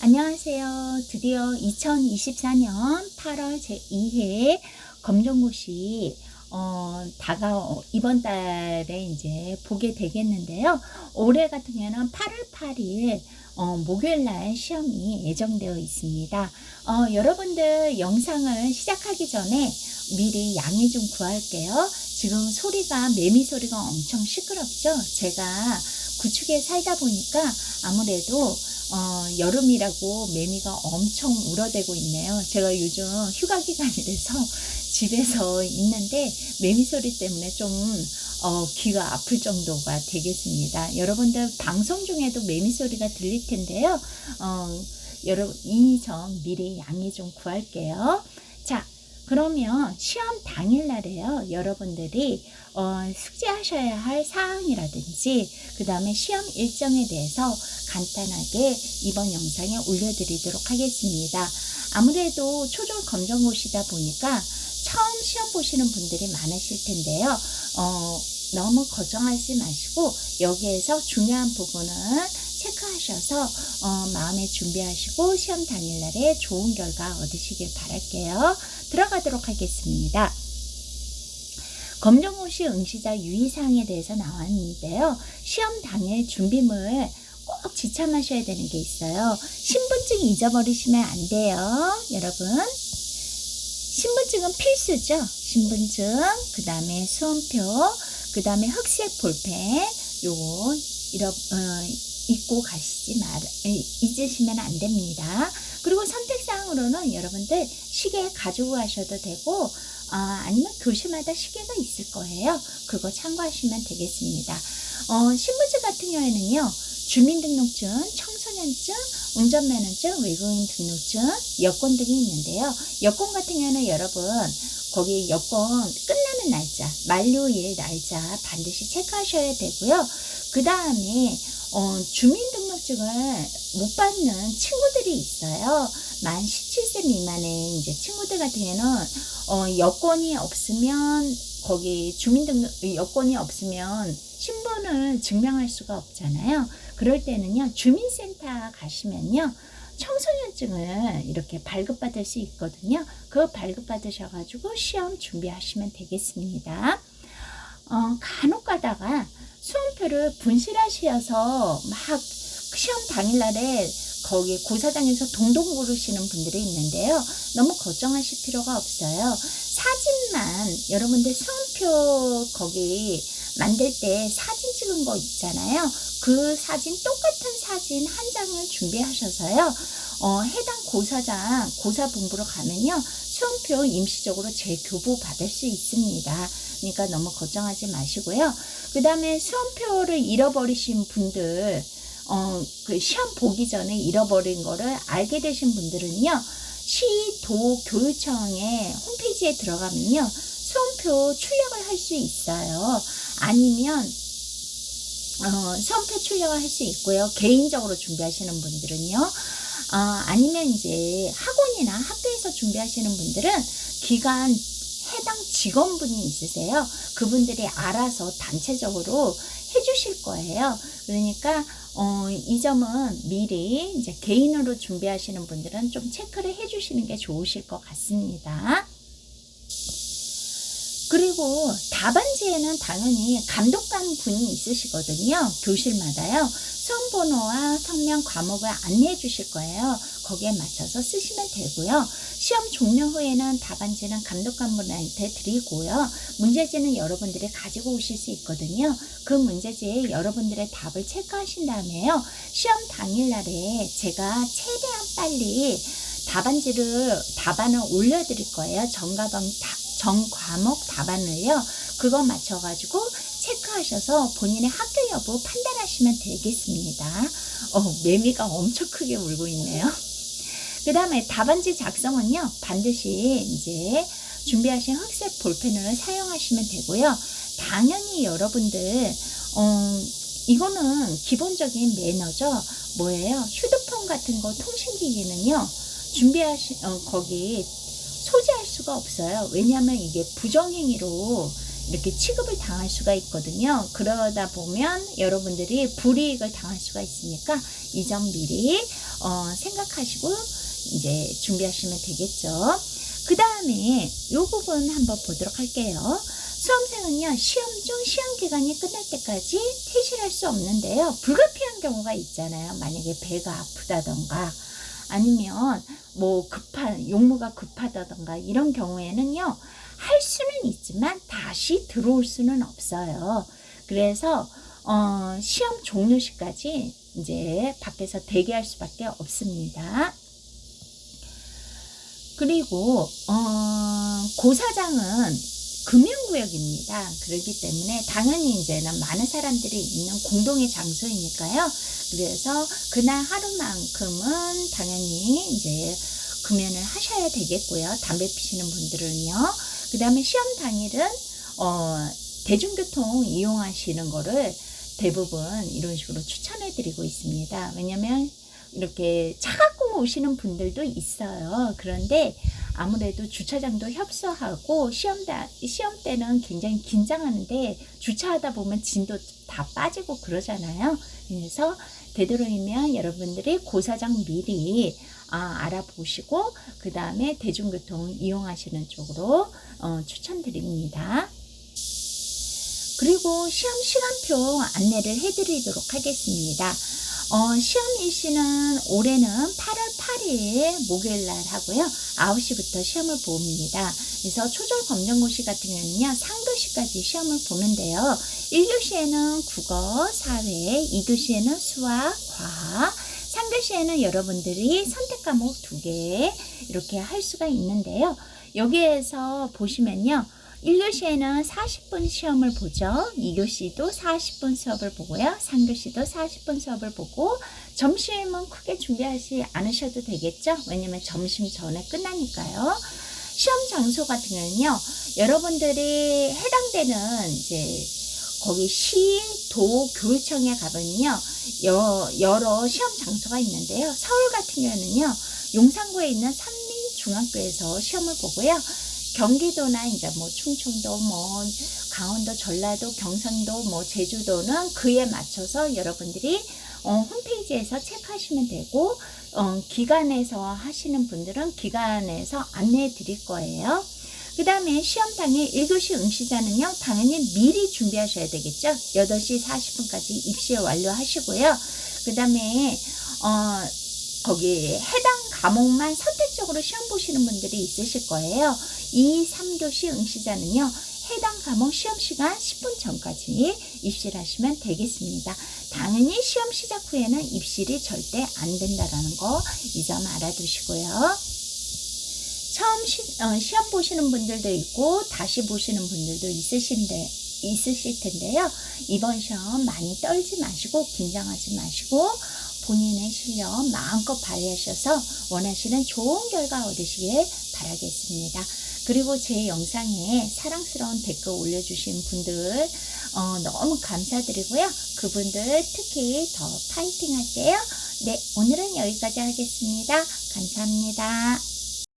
안녕하세요. 드디어 2024년 8월 제2회 검정고시 어, 다가 어, 이번 달에 이제 보게 되겠는데요. 올해 같은 경우는 8월 8일 어, 목요일 날 시험이 예정되어 있습니다. 어, 여러분들 영상을 시작하기 전에 미리 양해 좀 구할게요. 지금 소리가 매미 소리가 엄청 시끄럽죠? 제가 구축에 살다 보니까 아무래도 어, 여름이라고 매미가 엄청 울어대고 있네요. 제가 요즘 휴가 기간이라서 집에서 있는데 매미 소리 때문에 좀 어, 귀가 아플 정도가 되겠습니다. 여러분들 방송 중에도 매미 소리가 들릴 텐데요. 어, 여러분 이 점 미리 양해 좀 구할게요. 자, 그러면 시험 당일날에요. 여러분들이 어, 숙제하셔야 할 사항이라든지 그 다음에 시험 일정에 대해서 간단하게 이번 영상에 올려드리도록 하겠습니다. 아무래도 초절 검정고시다 보니까 처음 시험 보시는 분들이 많으실 텐데요. 어, 너무 걱정하지 마시고 여기에서 중요한 부분은 체크하셔서 어, 마음에 준비하시고 시험 당일날에 좋은 결과 얻으시길 바랄게요. 들어가도록 하겠습니다. 검정고시 응시자 유의사항에 대해서 나왔는데요. 시험 당일 준비물 꼭 지참하셔야 되는 게 있어요. 신분증 잊어버리시면 안 돼요. 여러분. 신분증은 필수죠. 신분증, 그 다음에 수험표, 그 다음에 흑색 볼펜, 요거, 잃어, 어, 잊고 가시지 말, 잊으시면 안 됩니다. 그리고 선택사항으로는 여러분들 시계 가지고 가셔도 되고, 아, 아니면 교실마다 시계가 있을 거예요. 그거 참고하시면 되겠습니다. 어, 신분증 같은 경우에는요, 주민등록증, 청소년증, 운전면허증, 외국인 등록증, 여권 등이 있는데요. 여권 같은 경우는 여러분, 거기 여권 끝나는 날짜, 만료일 날짜 반드시 체크하셔야 되고요. 그 다음에 어, 주민등록증을 못 받는 친구들이 있어요. 만 17세 미만의 이제 친구들 같은 경우에는 어, 여권이 없으면 거기 주민등록 여권이 없으면 신분을 증명할 수가 없잖아요. 그럴 때는요 주민센터 가시면요 청소년증을 이렇게 발급받을 수 있거든요. 그거 발급받으셔가지고 시험 준비하시면 되겠습니다. 어, 간혹 가다가 수험표를 분실하셔서 막 시험 당일날에 거기 고사장에서 동동 구르시는 분들이 있는데요. 너무 걱정하실 필요가 없어요. 사진만 여러분들 수험표 거기 만들 때 사진 찍은 거 있잖아요. 그 사진 똑같은 사진 한 장을 준비하셔서요. 어, 해당 고사장 고사본부로 가면요. 수험표 임시적으로 재교부 받을 수 있습니다. 그러니까 너무 걱정하지 마시고요. 그 다음에 수험표를 잃어버리신 분들 어, 그 시험 보기 전에 잃어버린 거를 알게 되신 분들은요, 시도 교육청의 홈페이지에 들어가면요, 수험표 출력을 할 수 있어요. 아니면, 어, 수험표 출력을 할 수 있고요. 개인적으로 준비하시는 분들은요, 어, 아니면 이제 학원이나 학교에서 준비하시는 분들은 기간 해당 직원분이 있으세요. 그분들이 알아서 단체적으로 해주실 거예요. 그러니까 어, 이 점은 미리 이제 개인으로 준비하시는 분들은 좀 체크를 해주시는 게 좋으실 것 같습니다. 그리고 답안지에는 당연히 감독관 분이 있으시거든요. 교실마다요. 수험 번호와 성명 과목을 안내해 주실 거예요. 거기에 맞춰서 쓰시면 되고요. 시험 종료 후에는 답안지는 감독관 분한테 드리고요. 문제지는 여러분들이 가지고 오실 수 있거든요. 그 문제지에 여러분들의 답을 체크하신 다음에요. 시험 당일날에 제가 최대한 빨리 답안지를 답안을 올려드릴 거예요. 정가방 정 과목 답안을요. 그거 맞춰가지고 체크하셔서 본인의 학교 여부 판단하시면 되겠습니다. 어, 매미가 엄청 크게 울고 있네요. 그 다음에 답안지 작성은요, 반드시 이제 준비하신 흑색 볼펜을 사용하시면 되고요. 당연히 여러분들, 어, 이거는 기본적인 매너죠. 뭐예요? 휴대폰 같은 거 통신기기는요, 준비하신, 어, 거기 수가 없어요. 왜냐하면 이게 부정행위로 이렇게 취급을 당할 수가 있거든요. 그러다 보면 여러분들이 불이익을 당할 수가 있으니까 이 점 미리 어, 생각하시고 이제 준비하시면 되겠죠. 그 다음에 이 부분 한번 보도록 할게요. 수험생은요, 시험 중 시험 기간이 끝날 때까지 퇴실할 수 없는데요. 불가피한 경우가 있잖아요. 만약에 배가 아프다던가, 아니면 뭐 급한, 용무가 급하다던가, 이런 경우에는요, 할 수는 있지만 다시 들어올 수는 없어요. 그래서, 어, 시험 종료 시까지 이제 밖에서 대기할 수밖에 없습니다. 그리고 어, 고사장은 금 연구역입니다. 그렇기 때문에 당연히 이제는 많은 사람들이 있는 공동의 장소이니까요. 그래서 그날 하루만큼은 당연히 이제 금연을 하셔야 되겠고요. 담배 피시는 분들은요. 그 다음에 시험 당일은 어, 대중교통 이용하시는 거를 대부분 이런 식으로 추천해 드리고 있습니다. 왜냐면 이렇게 차 갖고 오시는 분들도 있어요. 그런데 아무래도 주차장도 협소하고 시험, 다, 시험 때는 굉장히 긴장하는데 주차하다 보면 진도 다 빠지고 그러잖아요. 그래서 되도록이면 여러분들이 고사장 미리 아, 알아보시고 그 다음에 대중교통 이용하시는 쪽으로 어, 추천드립니다. 그리고 시험 시간표 안내를 해드리도록 하겠습니다. 어, 시험 일시는 올해는 8월 8일 목요일 날 하고요. 9시부터 시험을 봅니다. 그래서 초절 검정고시 같은 경우는요. 상교시까지 시험을 보는데요. 1교시에는 국어, 사회, 2교시에는 수학, 과학, 3교시에는 여러분들이 선택 과목 두 개 이렇게 할 수가 있는데요. 여기에서 보시면요. 1교시에는 40분 시험을 보죠. 2교시도 40분 수업을 보고요. 3교시도 40분 수업을 보고 점심은 크게 준비하지 않으셔도 되겠죠. 왜냐면 점심 전에 끝나니까요. 시험 장소 같은 경우는요. 여러분들이 해당되는 이제 거기 시, 도, 교육청에 가보면요. 여, 여러 시험 장소가 있는데요. 서울 같은 경우는요. 용산구에 있는 산민중학교에서 시험을 보고요. 경기도나 이제 뭐 충청도, 뭐 강원도, 전라도, 경상도, 뭐 제주도는 그에 맞춰서 여러분들이 어, 홈페이지에서 체크하시면 되고 어, 기관에서 하시는 분들은 기관에서 안내해 드릴 거예요. 그 다음에 시험 당일 1교시 응시자는요, 당연히 미리 준비하셔야 되겠죠. 8시 40분까지 입시 완료하시고요. 그 다음에, 어, 거기 해당 과목만 선택적으로 시험 보시는 분들이 있으실 거예요. 이 3교시 응시자는요. 해당 과목 시험 시간 10분 전까지 입시를 하시면 되겠습니다. 당연히 시험 시작 후에는 입실이 절대 안 된다라는 거 이 점 알아두시고요. 처음 시, 어, 시험 보시는 분들도 있고 다시 보시는 분들도 있으신데 있으실 텐데요. 이번 시험 많이 떨지 마시고 긴장하지 마시고 본인의 실력 마음껏 발휘하셔서 원하시는 좋은 결과 얻으시길 바라겠습니다. 그리고 제 영상에 사랑스러운 댓글 올려주신 분들 어, 너무 감사드리고요. 그분들 특히 더 파이팅 할게요. 네, 오늘은 여기까지 하겠습니다. 감사합니다.